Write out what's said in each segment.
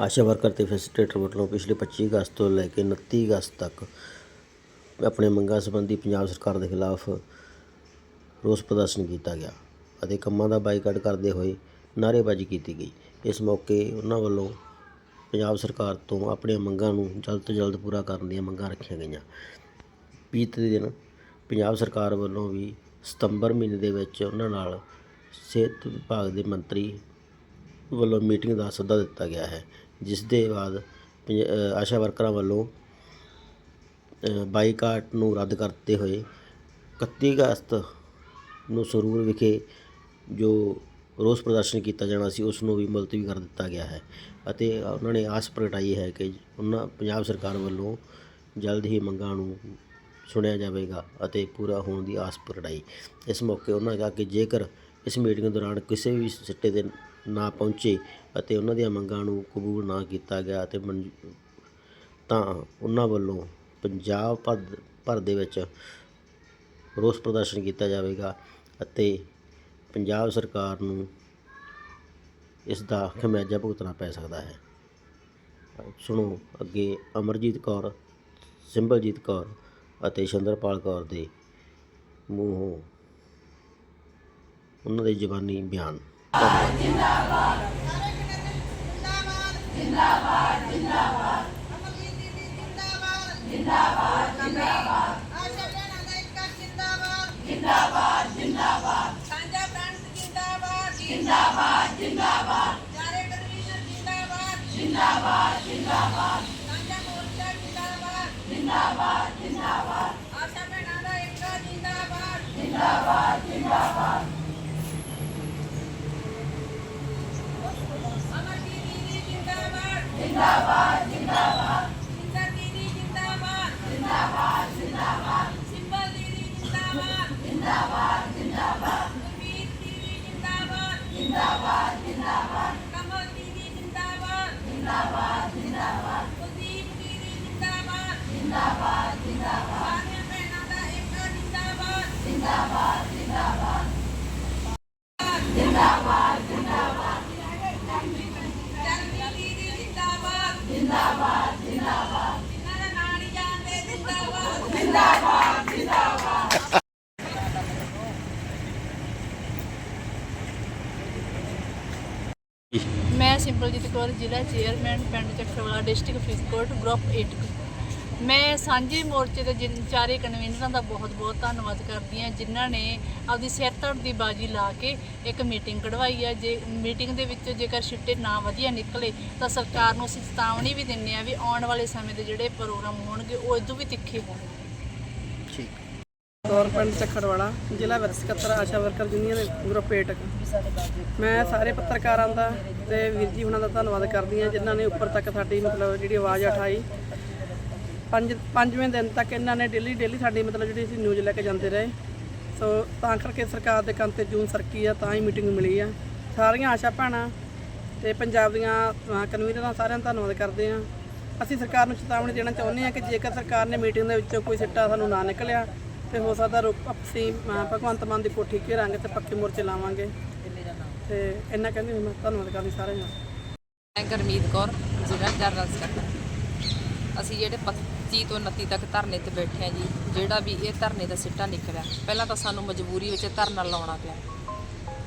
ਆਸ਼ਾ worker ਤੇ facilitator ਵੱਲੋਂ ਪਿਛਲੇ 25 ਅਗਸਤ ਤੋਂ ਲੈ ਕੇ 29 ਅਗਸਤ ਤੱਕ ਆਪਣੇ ਮੰਗਾਂ ਸੰਬੰਧੀ ਪੰਜਾਬ ਸਰਕਾਰ ਦੇ ਖਿਲਾਫ ਰੋਸ ਪ੍ਰਦਰਸ਼ਨ ਕੀਤਾ ਗਿਆ ਅਤੇ ਕੰਮਾਂ ਦਾ ਬਾਈਕਾਟ ਕਰਦੇ ਹੋਏ ਨਾਅਰੇਬਾਜ਼ੀ ਕੀਤੀ ਗਈ। ਇਸ ਮੌਕੇ ਉਹਨਾਂ ਵੱਲੋਂ ਪੰਜਾਬ ਸਰਕਾਰ ਤੋਂ ਆਪਣੀਆਂ ਮੰਗਾਂ ਨੂੰ ਜਲਦ ਤੋਂ ਜਲਦ ਪੂਰਾ ਕਰਨ ਦੀਆਂ ਮੰਗਾਂ ਰੱਖੀਆਂ ਗਈਆਂ। ਬੀਤੇ ਦਿਨ ਪੰਜਾਬ ਸਰਕਾਰ ਵੱਲੋਂ ਵੀ ਸਤੰਬਰ ਮਹੀਨੇ ਦੇ ਵਿੱਚ ਉਹਨਾਂ ਨਾਲ ਸਿਹਤ ਵਿਭਾਗ ਦੇ ਮੰਤਰੀ ਵੱਲੋਂ ਮੀਟਿੰਗ ਦਾ ਸੱਦਾ ਦਿੱਤਾ ਗਿਆ ਹੈ। ਜਿਸ ਦੇ ਬਾਅਦ ਪੰਜ- ਆਸ਼ਾ ਵਰਕਰਾਂ ਵੱਲੋਂ ਬਾਈਕਾਟ ਨੂੰ ਰੱਦ ਕਰਦੇ ਹੋਏ 31 ਅਗਸਤ ਨੂੰ ਸੰਗਰੂਰ ਵਿਖੇ ਜੋ ਰੋਸ ਪ੍ਰਦਰਸ਼ਨ ਕੀਤਾ ਜਾਣਾ ਸੀ, ਉਸ ਨੂੰ ਵੀ ਮੁਲਤਵੀ ਕਰ ਦਿੱਤਾ ਗਿਆ ਹੈ ਅਤੇ ਉਹਨਾਂ ਨੇ ਆਸ ਪ੍ਰਗਟਾਈ ਹੈ ਕਿ ਉਹਨਾਂ, ਪੰਜਾਬ ਸਰਕਾਰ ਵੱਲੋਂ ਜਲਦ ਹੀ ਮੰਗਾਂ ਨੂੰ ਸੁਣਿਆ ਜਾਵੇਗਾ ਅਤੇ ਪੂਰਾ ਹੋਣ ਦੀ ਆਸ ਪ੍ਰਗਟਾਈ। ਇਸ ਮੌਕੇ ਉਹਨਾਂ ਕਿਹਾ ਕਿ ਜੇਕਰ ਇਸ ਮੀਟਿੰਗ ਦੌਰਾਨ ਕਿਸੇ ਵੀ ਸਿੱਟੇ ਦੇ ਨਾ ਪਹੁੰਚੇ ਅਤੇ ਉਹਨਾਂ ਦੀਆਂ ਮੰਗਾਂ ਨੂੰ ਕਬੂਲ ਨਾ ਕੀਤਾ ਗਿਆ ਅਤੇ ਮਨ- ਤਾਂ ਉਹਨਾਂ ਵੱਲੋਂ ਪੰਜਾਬ ਭਰ ਭਰ ਦੇ ਵਿੱਚ ਰੋਸ ਪ੍ਰਦਰਸ਼ਨ ਕੀਤਾ ਜਾਵੇਗਾ ਅਤੇ ਪੰਜਾਬ ਸਰਕਾਰ ਨੂੰ ਇਸ ਦਾ ਖਮਿਆਜਾ ਭੁਗਤਣਾ ਪੈ ਸਕਦਾ ਹੈ। ਸੁਣੋ ਅੱਗੇ ਅਮਰਜੀਤ ਕੌਰ ਸਿੰਬਲਜੀਤ ਕੌਰ ਅਤੇ ਸ਼ੰਦਰਪਾਲ ਕੌਰ ਦੇ ਮੂੰਹੋਂ। ਉਹਨਾਂ ਦੇ ਜ਼ਬਾਨੀ ਬਿਆਨ। ਜਿੰਦਾਬਾਦ ਜਿੰਦਾਬਾਦ। ਜਿੰਦਾਬਾਦ ਜਿੰਦਾਬਾਦ ਜਿੰਦਾਬਾਦ ਜਿੰਦਾਬਾਦ ਜਿੰਦਾਬਾਦ ਜਿੰਦਾਬਾਦ ਜਿੰਦਾਬਾਦ ਜਿੰਦਾਬਾਦ ਆਸ਼ਾ ਭੈਣਾਂ ਦਾ ਇੱਕ ਜਿੰਦਾਬਾਦ ਜਿੰਦਾਬਾਦ ਜਿੰਦਾਬਾਦ। ਜਿੰਦਾਬਾਦ ਜਿੰਦਾਬਾਦ ਗੁਰਮੀਤ ਦੀਦੀ ਜਿੰਦਾਬਾਦ ਜਿੰਦਾਬਾਦ ਜਿੰਦਾਬਾਦ ਕਮਲ ਦੀਦੀ ਜਿੰਦਾਬਾਦ ਜਿੰਦਾਬਾਦ ਜਿੰਦਾਬਾਦ ਕੁਲਦੀਪ ਦੀਦੀ ਜਿੰਦਾਬਾਦ ਜਿੰਦਾਬਾਦ ਜਿੰਦਾਬਾਦ ਸਾਰੀਆਂ ਭੈਣਾਂ ਦਾ ਇੱਕ ਜਿੰਦਾਬਾਦ ਜਿੰਦਾਬਾਦ ਜਿੰਦਾਬਾਦ ਜਿੰਦਾਬਾਦ ਜਿੰਦਾਬਾਦ ਜਗਦੀ ਦੀਦੀ ਜਿੰਦਾਬਾਦ ਜਿੰਦਾਬਾਦ ਜਿੰਦਾਬਾਦ ਜਿਨ੍ਹਾਂ ਦਾ ਨਾਂ ਨਹੀਂ ਜਾਣਦੇ ਜਿੰਦਾਬਾਦ ਜਿੰਦਾਬਾਦ ਜਿੰਦਾਬਾਦ ਮੈਂ ਸਿੰਪਲਜੀਤ ਕੌਰ ਜ਼ਿਲ੍ਹਾ ਚੇਅਰਮੈਨ ਪਿੰਡ ਚੱਖੜਵਾਲਾ ਡਿਸਟ੍ਰਿਕਟ ਫਰੀਦਕੋਟ ਗਰੁੱਪ 8 ਮੈਂ ਸਾਂਝੇ ਮੋਰਚੇ ਦੇ ਜਿਨ ਚਾਰੇ ਕਨਵੀਨਰਾਂ ਦਾ ਬਹੁਤ-ਬਹੁਤ ਧੰਨਵਾਦ ਕਰਦੀ ਹਾਂ, ਜਿਨ੍ਹਾਂ ਨੇ ਆਪਦੀ ਸਿਰ ਧੜ ਦੀ ਬਾਜੀ ਲਾ ਕੇ ਇੱਕ ਮੀਟਿੰਗ ਕਢਵਾਈ ਹੈ ਜੇ ਮੀਟਿੰਗ ਦੇ ਵਿੱਚ ਜੇਕਰ ਛਿੱਟੇ ਨਾ ਵਧੀਆ ਨਿਕਲੇ, ਤਾਂ ਸਰਕਾਰ ਨੂੰ ਅਸੀਂ ਚੇਤਾਵਨੀ ਵੀ ਦਿੰਨੇ ਆ ਵੀ ਆਉਣ ਵਾਲੇ ਸਮੇਂ ਦੇ ਜਿਹੜੇ ਪ੍ਰੋਗਰਾਮ ਹੋਣਗੇ, ਉਹ ਇਦੋਂ ਵੀ ਤਿੱਖੇ ਹੋਣਗੇ ਦੌਰ ਪਿੰਡ ਚੱਖੜਵਾਲਾ, ਜ਼ਿਲ੍ਹਾ ਵਿਰਕ ਸਕੱਤਰ ਆਸ਼ਾ ਵਰਕਰ ਯੂਨੀਅਨ ਗਰੁੱਪ 8 ਮੈਂ ਸਾਰੇ ਪੱਤਰਕਾਰਾਂ ਦਾ ਤੇ ਵੀਰ ਜੀ ਉਹਨਾਂ ਦਾ ਧੰਨਵਾਦ ਕਰਦੀ ਹਾਂ, ਜਿਨ੍ਹਾਂ ਨੇ ਉੱਪਰ ਤੱਕ ਸਾਡੀ ਮਤਲਬ ਜਿਹੜੀ ਆਵਾਜ਼ ਉਠਾਈ। ਪੰਜ, ਪੰਜਵੇਂ ਦਿਨ ਤੱਕ ਇਹਨਾਂ ਨੇ ਡੇਲੀ ਡੇਲੀ ਸਾਡੀ ਮਤਲਬ ਜਿਹੜੀ ਅਸੀਂ ਨਿਊਜ਼ ਲੈ ਕੇ ਜਾਂਦੇ ਰਹੇ। ਸੋ ਤਾਂ ਕਰਕੇ ਸਰਕਾਰ ਦੇ ਕੰਨ ਤੇ ਜੂਨ ਸਰਕੀ ਆ, ਤਾਂ ਹੀ ਮੀਟਿੰਗ ਮਿਲੀ ਆ। ਸਾਰੀਆਂ ਆਸ਼ਾ ਭੈਣਾਂ ਤੇ ਪੰਜਾਬ ਦੀਆਂ ਕਨਵੀਨਰਾਂ ਸਾਰਿਆਂ ਦਾ ਧੰਨਵਾਦ ਕਰਦੇ ਹਾਂ। ਅਸੀਂ ਸਰਕਾਰ ਨੂੰ ਚੇਤਾਵਨੀ ਦੇਣਾ ਚਾਹੁੰਦੇ ਹਾਂ ਕਿ ਜੇਕਰ ਸਰਕਾਰ ਨੇ ਮੀਟਿੰਗ ਦੇ ਵਿੱਚੋਂ ਕੋਈ ਸਿੱਟਾ ਸਾਨੂੰ ਨਾ ਨਿਕਲਿਆ ਤੇ ਹੋ ਸਕਦਾ ਰੁਕ ਅਸੀਂ ਅਹ, ਭਗਵੰਤ ਮਾਨ ਦੀ ਕੋਠੀ ਘੇਰਾਂਗੇ ਤੇ ਪੱਕੇ ਮੋਰਚੇ ਲਾਵਾਂਗੇ। ਤੇ ਇੰਨਾ ਕਹਿੰਦੀ ਹੋਈ ਮੈਂ ਧੰਨਵਾਦ ਕਰਦੀ ਸਾਰਿਆਂ ਦਾ ਮੈਂ ਗੁਰਮੀਤ ਕੌਰ ਜ਼ਿਲ੍ਹਾ ਜਨਰਲ ਸਕੱਤਰ। ਅਸੀਂ ਜਿਹੜੇ 25 ਤੋਂ 29 ਤੱਕ ਧਰਨੇ ਤੇ ਬੈਠੇ ਹਾਂ ਜੀ ਜਿਹੜਾ ਵੀ ਇਹ ਧਰਨੇ ਦਾ ਸਿੱਟਾ ਨਿਕਲਿਆ ਪਹਿਲਾਂ ਤਾਂ ਸਾਨੂੰ ਮਜਬੂਰੀ ਵਿੱਚ ਧਰਨਾ ਲਾਉਣਾ ਪਿਆ।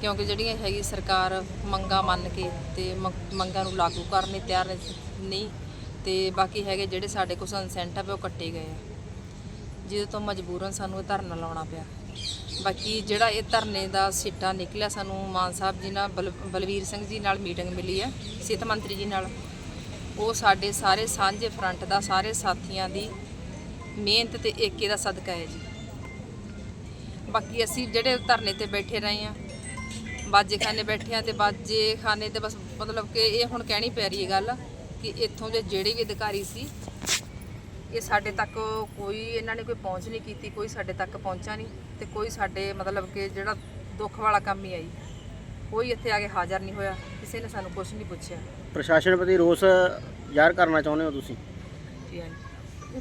ਕਿਉਂਕਿ ਜਿਹੜੀਆਂ ਹੈਗੀ ਸਰਕਾਰ ਮੰਗਾਂ ਮੰਨ ਕੇ ਤੇ ਮੰਗ- ਮੰਗਾਂ ਨੂੰ ਲਾਗੂ ਕਰਨ ਲਈ ਤਿਆਰ ਨਹੀਂ ਤੇ ਬਾਕੀ ਹੈਗੇ ਜਿਹੜੇ ਸਾਡੇ ਕੋਲ ਇਨਸੈਂਟਿਵ ਉਹ ਕੱਟੇ ਗਏ ਆ। ਜਿਹਦੇ ਤੋਂ ਮਜਬੂਰਨ ਸਾਨੂੰ ਇਹ ਧਰਨਾ ਲਾਉਣਾ ਪਿਆ। ਬਾਕੀ ਜਿਹੜਾ ਇਹ ਧਰਨੇ ਦਾ ਸਿੱਟਾ ਨਿਕਲਿਆ, ਸਾਨੂੰ ਮਾਨ ਸਾਹਿਬ ਜੀ ਨਾਲ, ਬਲ- ਬਲਵੀਰ ਸਿੰਘ ਜੀ ਨਾਲ ਮੀਟਿੰਗ ਮਿਲੀ ਹੈ, ਸਿਹਤ ਮੰਤਰੀ ਜੀ ਨਾਲ। ਉਹ ਸਾਡੇ ਸਾਰੇ ਸਾਂਝੇ ਫਰੰਟ ਦਾ, ਸਾਰੇ ਸਾਥੀਆਂ ਦੀ ਮਿਹਨਤ ਤੇ ਏਕੇ ਦਾ ਸਦਕਾ ਹੈ ਜੀ। ਬਾਕੀ ਅਸੀਂ ਜਿਹੜੇ ਧਰਨੇ ਤੇ ਬੈਠੇ ਰਹੇ ਆ ਬਾਜੇ ਖਾਨੇ ਬੈਠੇ ਆ ਤੇ ਬਾਜੇ ਖਾਨੇ ਤੇ ਬਸ ਮਤਲਬ ਕਿ ਇਹ ਹੁਣ ਕਹਿਣੀ ਪੈ ਰਹੀ ਹੈ ਗੱਲ ਕਿ ਇੱਥੋਂ ਦੇ ਜਿਹੜੇ ਵੀ ਅਧਿਕਾਰੀ ਸੀ ਇਹ ਸਾਡੇ ਤੱਕ ਕੋਈ ਇਹਨਾਂ ਨੇ ਕੋਈ ਪਹੁੰਚ ਨਹੀਂ ਕੀਤੀ ਕੋਈ ਸਾਡੇ ਤੱਕ ਪਹੁੰਚਾ ਨਹੀਂ ਤੇ ਕੋਈ ਸਾਡੇ ਮਤਲਬ ਕਿ ਜਿਹੜਾ ਦੁੱਖ ਵਾਲਾ ਕੰਮ ਹੀ ਆਈ। ਕੋਈ ਇੱਥੇ ਆ ਕੇ ਹਾਜ਼ਰ ਨਹੀਂ ਹੋਇਆ ਕਿਸੇ ਨੇ ਸਾਨੂੰ ਕੁਝ ਨਹੀਂ ਪੁੱਛਿਆ। ਪ੍ਰਸ਼ਾਸਨ ਪ੍ਰਤੀ ਰੋਸ ਜ਼ਾਹਰ ਕਰਨਾ ਚਾਹੁੰਦੇ ਹੋ ਤੁਸੀਂ? ਜੀ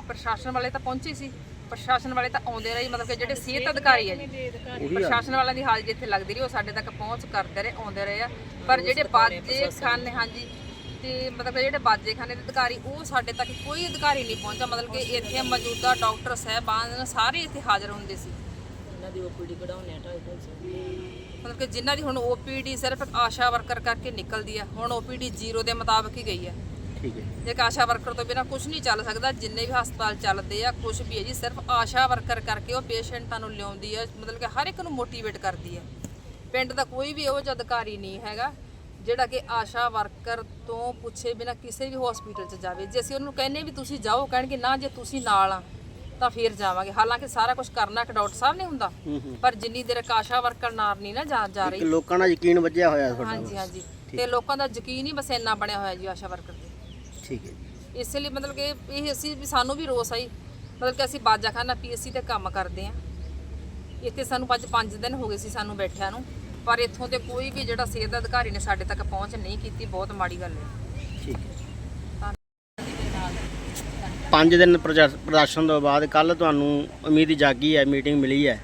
ਪ੍ਰਸ਼ਾਸਨ ਵਾਲੇ ਤਾਂ ਪਹੁੰਚੇ ਸੀ ਪ੍ਰਸ਼ਾਸਨ ਵਾਲੇ ਤਾਂ ਆਉਂਦੇ ਰਹੇ ਮਤਲਬ ਕਿ ਜਿਹੜੇ ਸਿਹਤ ਅਧਿਕਾਰੀ ਆ ਜੀ। ਪ੍ਰਸ਼ਾਸਨ ਵਾਲਿਆਂ ਦੀ ਹਾਜ਼ਰੀ ਇੱਥੇ ਲੱਗਦੀ ਰਹੀ ਉਹ ਸਾਡੇ ਤੱਕ ਪਹੁੰਚ ਕਰਦੇ ਰਹੇ ਆਉਂਦੇ ਰਹੇ ਆ। ਪਰ ਜਿਹੜੇ ਬਾਜੇ ਖਾਨੇ ਹਾਂਜੀ ਤੇ ਮਤਲਬ ਜਿਹੜੇ ਬਾਜੇਖਾਨੇ ਦੇ ਅਧਿਕਾਰੀ ਉਹ ਸਾਡੇ ਤੱਕ ਕੋਈ ਅਧਿਕਾਰੀ ਨਹੀਂ ਪਹੁੰਚਾ ਮਤਲਬ ਕਿ ਇੱਥੇ ਮੌਜੂਦਾ ਡਾਕਟਰ ਸਾਹਿਬਾਨ ਸਾਰੇ ਇੱਥੇ ਹਾਜ਼ਰ ਹੁੰਦੇ ਸੀ। ਇਹਨਾਂ ਦੀ ਓਪੀਡੀ ਕਢਾਉਣੇ ਆ ਢਾਈ ਢਾਈ ਸੌ। ਮਤਲਬ ਕਿ ਜਿਨ੍ਹਾਂ ਦੀ ਹੁਣ ਓਪੀਡੀ ਸਿਰਫ ਆਸ਼ਾ ਵਰਕਰ ਕਰਕੇ ਨਿਕਲਦੀ ਆ ਹੁਣ ਓਪੀਡੀ ਜ਼ੀਰੋ ਦੇ ਮੁਤਾਬਕ ਹੀ ਗਈ ਆ। ਠੀਕ ਹੈ। ਜੇ ਇੱਕ ਆਸ਼ਾ ਵਰਕਰ ਤੋਂ ਬਿਨਾ ਕੁਝ ਨਹੀਂ ਚੱਲ ਸਕਦਾ ਜਿੰਨੇ ਵੀ ਹਸਪਤਾਲ ਚੱਲਦੇ ਆ ਕੁਝ ਵੀ ਹੈ ਜੀ ਸਿਰਫ ਆਸ਼ਾ ਵਰਕਰ ਕਰਕੇ ਉਹ ਪੇਸ਼ੈਂਟਾਂ ਨੂੰ ਲਿਆਉਂਦੀ ਆ ਮਤਲਬ ਕਿ ਹਰ ਇੱਕ ਨੂੰ ਮੋਟੀਵੇਟ ਕਰਦੀ ਆ। ਪਿੰਡ ਦਾ ਕੋਈ ਵੀ ਇਹੋ ਜਿਹਾ ਅਧਿਕਾਰੀ ਨਹੀਂ ਹੈਗਾ। ਜਿਹੜਾ ਕਿ ਆਸ਼ਾ ਵਰਕਰ ਤੋਂ ਪੁੱਛੇ ਬਿਨਾ ਕਿਸੇ ਵੀ ਹਸਪੀਟਲ 'ਚ ਜਾਵੇ। ਜੇ ਅਸੀਂ ਉਹਨੂੰ ਕਹਿੰਨੇ ਵੀ ਤੁਸੀਂ ਜਾਓ ਕਹਿਣਗੇ ਨਾ ਜੇ ਤੁਸੀਂ ਨਾਲ ਆ ਤਾਂ ਫੇਰ ਜਾਵਾਂਗੇ। ਹਾਲਾਂਕਿ ਸਾਰਾ ਕੁਝ ਕਰਨਾ ਇੱਕ ਡਾਕਟਰ ਸਾਹਿਬ ਨੇ ਹੁੰਦਾ ਪਰ ਜਿੰਨੀ ਦੇਰ ਆਸ਼ਾ ਵਰਕਰ ਨਾਲ ਨਹੀਂ ਨਾ ਜਾ ਜਾ ਰਹੀ। ਲੋਕਾਂ ਦਾ ਯਕੀਨ ਵੱਜਿਆ ਹੋਇਆ ਤੁਹਾਡਾ ਹਾਂਜੀ ਹਾਂਜੀ। ਤੇ ਲੋਕਾਂ ਦਾ ਯਕੀਨ ਹੀ ਬਸ ਇੰਨਾ ਬਣਿਆ ਹੋਇਆ ਜੀ ਆਸ਼ਾ ਵਰਕਰ ਤੇ। ਠੀਕ ਹੈ ਜੀ। ਇਸੇ ਲਈ ਮਤਲਬ ਕਿ ਇਹ ਅਸੀਂ ਵੀ ਸਾਨੂੰ ਵੀ ਰੋਸ ਆਈ। ਮਤਲਬ ਕਿ ਅਸੀਂ ਬਾਜਾਖਾਨਾ ਪੀਐਸਸੀ ਤੇ ਕੰਮ ਕਰਦੇ ਆ। ਇੱਥੇ ਸਾਨੂੰ ਅੱਜ 5 ਦਿਨ ਹੋ ਗਏ ਸੀ ਸਾਨੂੰ ਬੈਠਿਆਂ ਨੂੰ। ਪਰ ਇੱਥੋਂ ਤੇ ਕੋਈ ਵੀ ਜਿਹੜਾ ਸਿਹਤ ਅਧਿਕਾਰੀ ਨੇ ਸਾਡੇ ਤੱਕ ਪਹੁੰਚ ਨਹੀਂ ਕੀਤੀ ਬਹੁਤ ਮਾੜੀ ਗੱਲ ਹੈ। ਠੀਕ ਹੈ। ਪੰਜ ਦਿਨ ਪ੍ਰਜਾ- ਪ੍ਰਦਰਸ਼ਨ ਤੋਂ ਬਾਅਦ ਕੱਲ ਤੁਹਾਨੂੰ ਉਮੀਦ ਜਾਗੀ ਹੈ ਮੀਟਿੰਗ ਮਿਲੀ ਹੈ।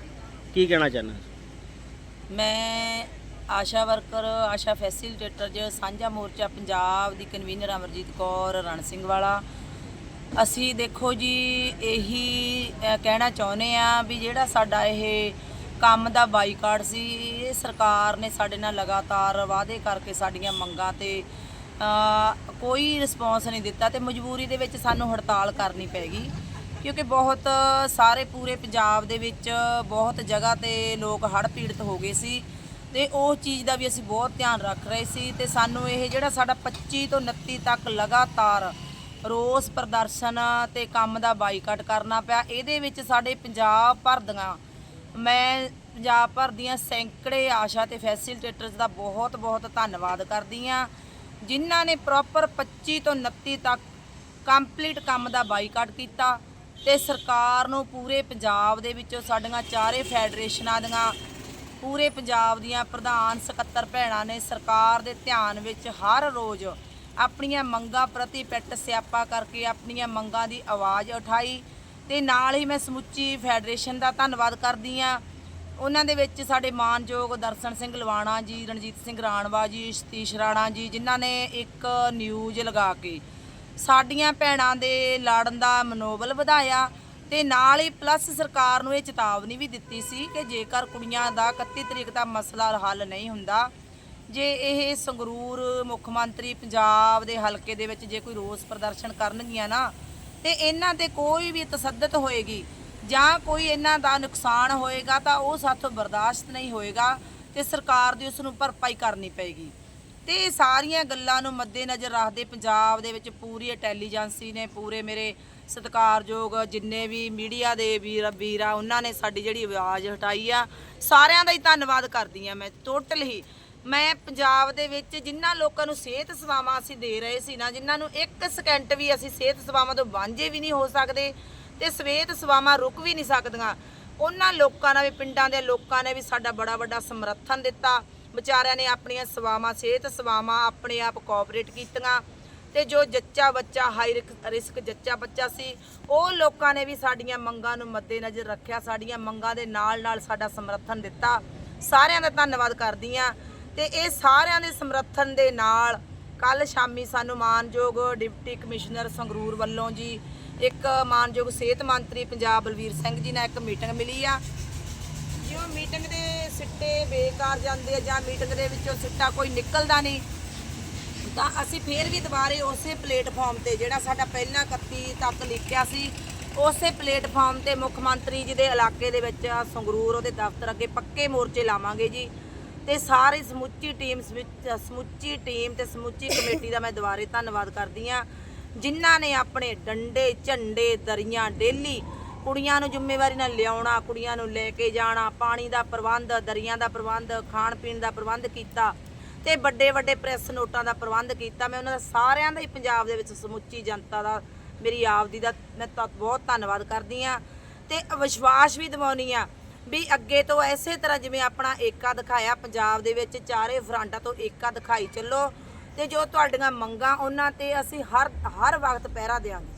ਕੀ ਕਹਿਣਾ ਚਾਹੁੰਦੇ ਹੋ? ਮੈਂ ਆਸ਼ਾ ਵਰਕਰ ਆਸ਼ਾ ਫੈਸਿਲਿਟੇਟਰ ਜ ਸਾਂਝਾ ਮੋਰਚਾ ਪੰਜਾਬ ਦੀ ਕਨਵੀਨਰ ਅਮਰਜੀਤ ਕੌਰ ਰਣ ਸਿੰਘ ਵਾਲਾ। ਅਸੀਂ ਦੇਖੋ ਜੀ ਇਹੀ ਅ, ਕਹਿਣਾ ਚਾਹੁੰਦੇ ਆ ਵੀ ਜਿਹੜਾ ਸਾਡਾ ਇਹ ਕੰਮ ਦਾ ਬਾਈਕਾਟ ਸੀ। ਇਹ ਸਰਕਾਰ ਨੇ ਸਾਡੇ ਨਾਲ ਲਗਾਤਾਰ ਵਾਅਦੇ ਕਰਕੇ ਸਾਡੀਆਂ ਮੰਗਾਂ ਤੇ ਕੋਈ ਰਿਸਪੌਂਸ ਨਹੀਂ ਦਿੱਤਾ ਤੇ ਮਜਬੂਰੀ ਦੇ ਵਿੱਚ ਸਾਨੂੰ ਹੜਤਾਲ ਕਰਨੀ ਪੈ ਗਈ। ਕਿਉਂਕਿ ਬਹੁਤ ਸਾਰੇ ਪੂਰੇ ਪੰਜਾਬ ਦੇ ਵਿੱਚ ਬਹੁਤ ਜਗ੍ਹਾ ਤੇ ਲੋਕ ਹੜ੍ਹ ਪੀੜਤ ਹੋ ਗਏ ਸੀ ਤੇ ਉਹ ਚੀਜ਼ ਦਾ ਵੀ ਅਸੀਂ ਬਹੁਤ ਧਿਆਨ ਰੱਖ ਰਹੇ ਸੀ ਤੇ ਸਾਨੂੰ ਇਹ ਜਿਹੜਾ ਸਾਡਾ 25 ਤੋਂ 29 ਤੱਕ ਲਗਾਤਾਰ ਰੋਸ ਪ੍ਰਦਰਸ਼ਨ ਤੇ ਕੰਮ ਦਾ ਬਾਈਕਾਟ ਕਰਨਾ ਪਿਆ, ਇਹਦੇ ਵਿੱਚ ਸਾਡੇ ਪੰਜਾਬ ਭਰ ਦੀਆਂ ਮੈਂ ਪੰਜਾਬ ਭਰ ਦੀਆਂ ਸੈਂਕੜੇ ਆਸ਼ਾ ਤੇ ਫੈਸਿਲਿਟੇਟਰਸ ਦਾ ਬਹੁਤ ਬਹੁਤ ਧੰਨਵਾਦ ਕਰਦੀ ਆ ਜਿਨ੍ਹਾਂ ਨੇ ਪ੍ਰੋਪਰ 25 ਤੋਂ 29 ਤੱਕ ਕੰਪਲੀਟ ਕੰਮ ਦਾ ਬਾਈਕਾਟ ਕੀਤਾ ਤੇ ਸਰਕਾਰ ਨੂੰ ਪੂਰੇ ਪੰਜਾਬ ਦੇ ਵਿੱਚੋਂ ਸਾਡੀਆਂ ਚਾਰੇ ਫੈਡਰੇਸ਼ਨਾਂ ਦੀਆਂ, ਪੂਰੇ ਪੰਜਾਬ ਦੀਆਂ ਪ੍ਰਧਾਨ ਸਕੱਤਰ ਭੈਣਾਂ ਨੇ ਸਰਕਾਰ ਦੇ ਧਿਆਨ ਵਿੱਚ ਹਰ ਰੋਜ਼ ਆਪਣੀਆਂ ਮੰਗਾਂ ਪ੍ਰਤੀ ਪਿੱਟ ਸਿਆਪਾ ਕਰਕੇ ਆਪਣੀਆਂ ਮੰਗਾਂ ਦੀ ਆਵਾਜ਼ ਉਠਾਈ। ਤੇ ਨਾਲ ਹੀ ਮੈਂ ਸਮੁੱਚੀ ਫੈਡਰੇਸ਼ਨ ਦਾ ਧੰਨਵਾਦ ਕਰਦੀ ਆ ਉਹਨਾਂ ਦੇ ਵਿੱਚ ਸਾਡੇ ਮਾਨਯੋਗ ਦਰਸ਼ਨ ਸਿੰਘ ਲਵਾਣਾ ਜੀ, ਰਣਜੀਤ ਸਿੰਘ ਰਾਣਵਾ ਜੀ, ਸਤੀਸ਼ ਰਾਣਾ ਜੀ, ਜਿਨ੍ਹਾਂ ਨੇ ਇੱਕ ਨਿਊਜ਼ ਲਗਾ ਕੇ ਸਾਡੀਆਂ ਭੈਣਾਂ ਦੇ ਲੜਨ ਦਾ ਮਨੋਬਲ ਵਧਾਇਆ ਤੇ ਨਾਲ ਹੀ ਪਲੱਸ ਸਰਕਾਰ ਨੂੰ ਇਹ ਚੇਤਾਵਨੀ ਵੀ ਦਿੱਤੀ ਸੀ ਕਿ ਜੇਕਰ ਕੁੜੀਆਂ ਦਾ 31 ਤਰੀਕ ਦਾ ਮਸਲਾ ਹੱਲ ਨਹੀਂ ਹੁੰਦਾ, ਜੇ ਇਹ ਸੰਗਰੂਰ ਮੁੱਖ ਮੰਤਰੀ ਪੰਜਾਬ ਦੇ ਹਲਕੇ ਦੇ ਵਿੱਚ ਜੇ ਕੋਈ ਰੋਸ ਪ੍ਰਦਰਸ਼ਨ ਕਰਨਗੀਆਂ ਨਾ ਤੇ ਇਹਨਾਂ ਤੇ ਕੋਈ ਵੀ ਤਸੱਦਦ ਹੋਏਗੀ ਜਾਂ ਕੋਈ ਇਹਨਾਂ ਦਾ ਨੁਕਸਾਨ ਹੋਏਗਾ ਤਾਂ ਉਹ ਸਾਥੋਂ ਬਰਦਾਸ਼ਤ ਨਹੀਂ ਹੋਏਗਾ ਤੇ ਸਰਕਾਰ ਦੀ ਉਸ ਨੂੰ ਭਰਪਾਈ ਕਰਨੀ ਪਏਗੀ। ਤੇ ਇਹ ਸਾਰੀਆਂ ਗੱਲਾਂ ਨੂੰ ਮੱਦੇਨਜ਼ਰ ਰੱਖਦੇ ਪੰਜਾਬ ਦੇ ਵਿੱਚ ਪੂਰੀ ਇੰਟੈਲੀਜੈਂਸੀ ਨੇ, ਪੂਰੇ ਮੇਰੇ ਸਤਿਕਾਰਯੋਗ ਜਿੰਨੇ ਵੀ ਮੀਡੀਆ ਦੇ ਵੀਰ, ਵੀਰਾ ਉਹਨਾਂ ਨੇ ਸਾਡੀ ਜਿਹੜੀ ਆਵਾਜ਼ ਹਟਾਈ ਆ, ਸਾਰਿਆਂ ਦਾ ਹੀ ਧੰਨਵਾਦ ਕਰਦੀ ਆ ਮੈਂ ਟੋਟਲ ਹੀ। ਮੈਂ ਪੰਜਾਬ ਦੇ ਵਿੱਚ ਜਿਨ੍ਹਾਂ ਲੋਕਾਂ ਨੂੰ ਸਿਹਤ ਸੇਵਾਵਾਂ ਅਸੀਂ ਦੇ ਰਹੇ ਸੀ ਨਾ ਜਿਨ੍ਹਾਂ ਨੂੰ ਇੱਕ ਸਕਿੰਟ ਵੀ ਅਸੀਂ ਸਿਹਤ ਸੇਵਾਵਾਂ ਤੋਂ ਵਾਂਝੇ ਵੀ ਨਹੀਂ ਹੋ ਸਕਦੇ ਤੇ ਸਿਹਤ ਸੇਵਾਵਾਂ ਰੁਕ ਵੀ ਨਹੀਂ ਸਕਦੀਆਂ, ਉਹਨਾਂ ਲੋਕਾਂ ਨੇ ਵੀ, ਪਿੰਡਾਂ ਦੇ ਲੋਕਾਂ ਨੇ ਵੀ ਸਾਡਾ ਬੜਾ ਵੱਡਾ ਸਮਰਥਨ ਦਿੱਤਾ। ਵਿਚਾਰਿਆਂ ਨੇ ਆਪਣੀਆਂ ਸੇਵਾਵਾਂ, ਸਿਹਤ ਸੇਵਾਵਾਂ ਆਪਣੇ ਆਪ ਕੋਆਪਰੇਟ ਕੀਤੀਆਂ ਤੇ ਜੋ ਜੱਚਾ ਬੱਚਾ ਹਾਈ ਰਿਸਕ ਜੱਚਾ ਬੱਚਾ ਸੀ, ਉਹ ਲੋਕਾਂ ਨੇ ਵੀ ਸਾਡੀਆਂ ਮੰਗਾਂ ਨੂੰ ਮੱਦੇਨਜ਼ਰ ਰੱਖਿਆ, ਸਾਡੀਆਂ ਮੰਗਾਂ ਦੇ ਨਾਲ ਨਾਲ ਸਾਡਾ ਸਮਰਥਨ ਦਿੱਤਾ। ਸਾਰਿਆਂ ਦਾ ਧੰਨਵਾਦ ਕਰਦੀ ਆ ਤੇ ਇਹ ਸਾਰਿਆਂ ਦੇ ਸਮਰਥਨ ਦੇ ਨਾਲ ਕੱਲ ਸ਼ਾਮੀ ਸਾਨੂੰ ਮਾਨਯੋਗ ਡਿਪਟੀ ਕਮਿਸ਼ਨਰ ਸੰਗਰੂਰ ਵੱਲੋਂ ਜੀ ਇੱਕ ਮਾਨਯੋਗ ਸਿਹਤ ਮੰਤਰੀ ਪੰਜਾਬ ਬਲਵੀਰ ਸਿੰਘ ਜੀ ਨਾਲ ਇੱਕ ਮੀਟਿੰਗ ਮਿਲੀ ਆ। ਜਿਉਂ ਮੀਟਿੰਗ ਦੇ ਸਿੱਟੇ ਬੇਕਾਰ ਜਾਂਦੇ ਆ ਜਾਂ ਮੀਟਿੰਗ ਦੇ ਵਿੱਚੋਂ ਸਿੱਟਾ ਕੋਈ ਨਿਕਲਦਾ ਨਹੀਂ, ਤਾਂ ਅਸੀਂ ਫੇਰ ਵੀ ਦੁਬਾਰੇ ਉਸੇ ਪਲੇਟਫਾਰਮ ਤੇ ਜਿਹੜਾ ਸਾਡਾ ਪਹਿਲਾਂ 31 ਤੱਕ ਲਿਖਿਆ ਸੀ, ਉਸੇ ਪਲੇਟਫਾਰਮ ਤੇ ਮੁੱਖ ਮੰਤਰੀ ਜੀ ਦੇ ਇਲਾਕੇ ਦੇ ਵਿੱਚ ਸੰਗਰੂਰ ਉਹਦੇ ਦਫ਼ਤਰ ਅੱਗੇ ਪੱਕੇ ਮੋਰਚੇ ਲਾਵਾਂਗੇ ਜੀ। ਤੇ ਸਾਰੀ ਸਮੁੱਚੀ ਟੀਮ ਸਮੁੱਚ- ਸਮੁੱਚੀ ਟੀਮ ਤੇ ਸਮੁੱਚੀ ਕਮੇਟੀ ਦਾ ਮੈਂ ਦੁਬਾਰੇ ਧੰਨਵਾਦ ਕਰਦੀ ਆ ਜਿਨ੍ਹਾਂ ਨੇ ਆਪਣੇ ਡੰਡੇ, ਝੰਡੇ, ਦਰੀਆਂ, ਡੇਲੀ ਕੁੜੀਆਂ ਨੂੰ ਜ਼ਿੰਮੇਵਾਰੀ ਨਾਲ ਲਿਆਉਣਾ, ਕੁੜੀਆਂ ਨੂੰ ਲੈ ਕੇ ਜਾਣਾ, ਪਾਣੀ ਦਾ ਪ੍ਰਬੰਧ, ਦਰੀਆਂ ਦਾ ਪ੍ਰਬੰਧ, ਖਾਣ ਪੀਣ ਦਾ ਪ੍ਰਬੰਧ ਕੀਤਾ ਤੇ ਵੱਡੇ ਵੱਡੇ ਪ੍ਰੈਸ ਨੋਟਾਂ ਦਾ ਪ੍ਰਬੰਧ ਕੀਤਾ, ਮੈਂ ਉਹਨਾਂ ਦਾ ਸਾਰਿਆਂ ਦਾ ਹੀ ਪੰਜਾਬ ਦੇ ਵਿੱਚ ਸਮੁੱਚੀ ਜਨਤਾ ਦਾ, ਮੇਰੀ ਆਪਦੀ ਦਾ ਮੈਂ ਬਹੁਤ ਧੰਨਵਾਦ ਕਰਦੀ ਆ ਤੇ ਵਿਸ਼ਵਾਸ ਵੀ ਦਿਵਾਉਣੀ ਆ ਵੀ ਅੱਗੇ ਤੋਂ ਐਸੇ ਤਰ੍ਹਾਂ ਜਿਵੇਂ ਆਪਣਾ ਏਕਾ ਦਿਖਾਇਆ, ਪੰਜਾਬ ਦੇ ਵਿੱਚ ਚਾਰੇ ਫਰੰਟਾਂ ਤੋਂ ਏਕਾ ਦਿਖਾਈ ਚੱਲੋ ਤੇ ਜੋ ਤੁਹਾਡੀਆਂ ਮੰਗਾਂ ਉਹਨਾਂ ਤੇ ਅਸੀਂ ਹਰ ਹਰ ਵਕਤ ਪਹਿਰਾ ਦੇਵਾਂਗੇ